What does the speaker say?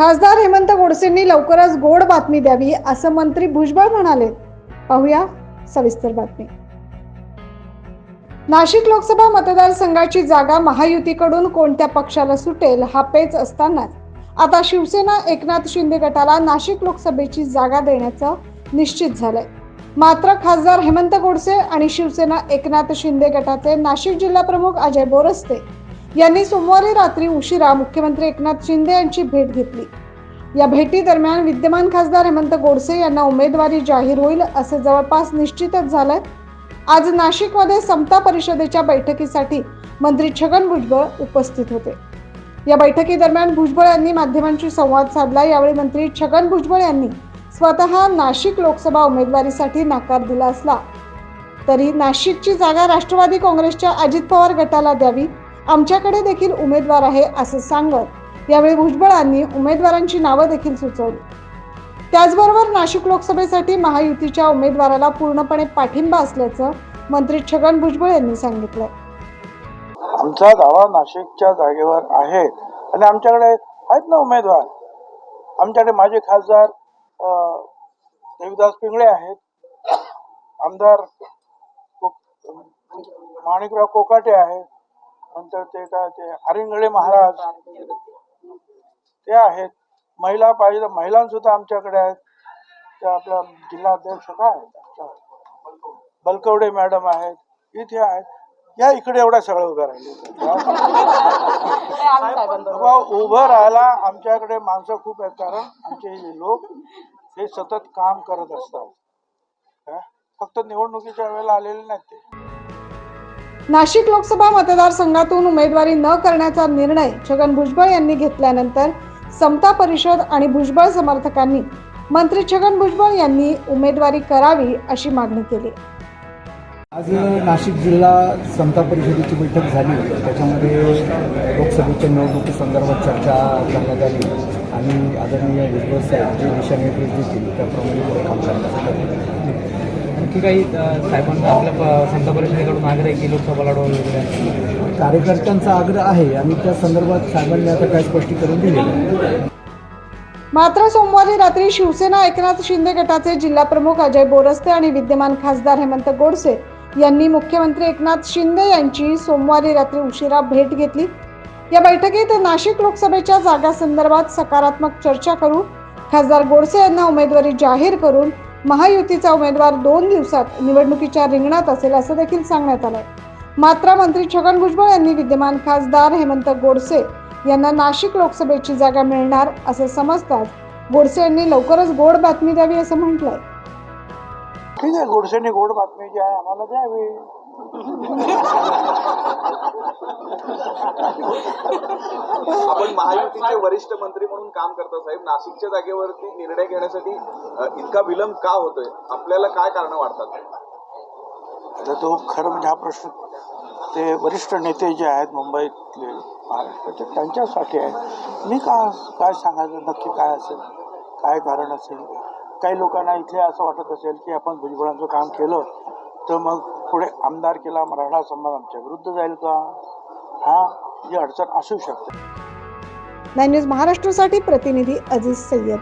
खासदार हेमंत गोडसेंनी लवकरच गोड बातमी द्यावी असं मंत्री भुजबळ म्हणाले. पाहूया सविस्तर बातमी. नाशिक लोकसभा मतदारसंघाची जागा महायुतीकडून कोणत्या पक्षाला सुटेल हा पेच असतानाच. आता शिवसेना एकनाथ शिंदे गटाला नाशिक लोकसभेची जागा देण्याचं निश्चित झालंय. मात्र खासदार हेमंत गोडसे आणि शिवसेना एकनाथ शिंदे गटाचे नाशिक जिल्हा प्रमुख अजय बोरस्ते यांनी सोमवारी रात्री उशिरा मुख्यमंत्री एकनाथ शिंदे यांची भेट घेतली. या भेटी दरम्यान विद्यमान खासदार हेमंत गोडसे यांना उमेदवारी जाहीर होईल असे जवळपास निश्चितच झालंय. आज नाशिकमध्ये समता परिषदेच्या बैठकीसाठी मंत्री छगन भुजबळ उपस्थित होते. या बैठकीदरम्यान भुजबळ यांनी माध्यमांशी संवाद साधला. यावेळी मंत्री छगन भुजबळ यांनी स्वतः नाशिक लोकसभा उमेदवारीसाठी नाकार दिला असला. तरी नाशिकची जागा राष्ट्रवादी काँग्रेसच्या अजित पवार गटाला द्यावी आमच्याकडे देखील उमेदवार आहे असं सांगत यावेळी भुजबळांनी उमेदवारांची नावं देखील सुचवली. त्याचबरोबर नाशिक लोकसभेसाठी महायुतीच्या उमेदवाराला पूर्णपणे पाठिंबा असल्याचं मंत्री छगन भुजबळ यांनी सांगितलं आमचा गावा नाशिकच्या जागेवर आहे आणि आमच्याकडे आहेत ना उमेदवार. आमच्याकडे माजी खासदार देवीदास पिंगळे आहेत. आमदार माणिकराव कोकाटे आहेत. नंतर ते काय ते हरिंगळे महाराज ते आहेत. महिला पाहिजे तर महिलांसुद्धा आमच्याकडे आहेत. त्या आपल्या जिल्हाध्यक्ष काय आहेत? आमच्या? बलकवडे मॅडम आहेत. इथे आहेत. या इकडे एवढ्या सगळं उभ्या राहिले उभं राहायला आमच्याकडे माणसं खूप आहेत कारण आमचे लोक हे सतत काम करत असतात. फक्त निवडणुकीच्या वेळेला आलेले नाहीत ते. नाशिक लोकसभा मतदारसंघातून उमेदवारी न करण्याचा निर्णय छगन भुजबळ यांनी घेतल्यानंतर समता परिषद आणि भुजबळ समर्थकांनी मंत्री छगन भुजबळ यांनी उमेदवारी करावी अशी मागणी केली. आज नाशिक जिल्हा समता परिषदेची बैठक झाली. त्याच्यामध्ये लोकसभेच्या निवडणुकीसंदर्भात चर्चा करण्यात आली आणि आदरणीय भुजबळ साहेब जे दिशानिर्देश देतील त्याप्रमाणे काम करण्यासाठी आणखी काही साहेबांना आपल्या प- संत परिषदेकडून आग्रह की लोकसभा लढवली वगैरे कार्यकर्त्यांचा आग्रह आहे आणि त्या संदर्भात साहेबांनी आता काय स्पष्टीकरण दिलेलं आहे. मात्र सोमवारी रात्री शिवसेना एकनाथ शिंदे गटाचे जिल्हा प्रमुख अजय बोरस्ते आणि विद्यमान खासदार हेमंत गोडसे यांनी मुख्यमंत्री एकनाथ शिंदे यांची सोमवारी रात्री उशिरा भेट घेतली. या बैठकीत नाशिक लोकसभेच्या जागासंदर्भात सकारात्मक चर्चा करू खासदार गोडसे यांना उमेदवारी जाहीर करून महायुतीचा उमेदवार दोन दिवसात निवडणुकीच्या रिंगणात असेल असं देखील सांगण्यात आलंय. मात्र मंत्री छगन भुजबळ यांनी विद्यमान खासदार हेमंत गोडसे यांना नाशिक लोकसभेची जागा मिळणार असे समजताच गोडसे यांनी लवकरच गोड बातमी द्यावी असं म्हटलंय. ठीक आहे गोडसेने गोड बातमी जी आहे आम्हाला द्यावी. आपण महायुतीचे वरिष्ठ मंत्री म्हणून काम करता साहेब. नाशिकच्या जागेवरती निर्णय घेण्यासाठी इतका विलंब का होतोय? आपल्याला काय कारण वाटतात? आता तो खरं म्हणजे हा प्रश्न ते वरिष्ठ नेते जे आहेत मुंबईतले महाराष्ट्राचे त्यांच्यासाठी आहे. मी का काय सांगायचं? नक्की काय असेल? काय कारण असेल? काही लोकांना इथे असं वाटत असेल की आपण भुजबळांचं काम केलं तर मग पुढे आमदार केला मराठा समाज आमच्या विरुद्ध जाईल का? हा ही अडचण असू शकते. नाईन न्यूज महाराष्ट्रासाठी प्रतिनिधी अजीज सय्यद.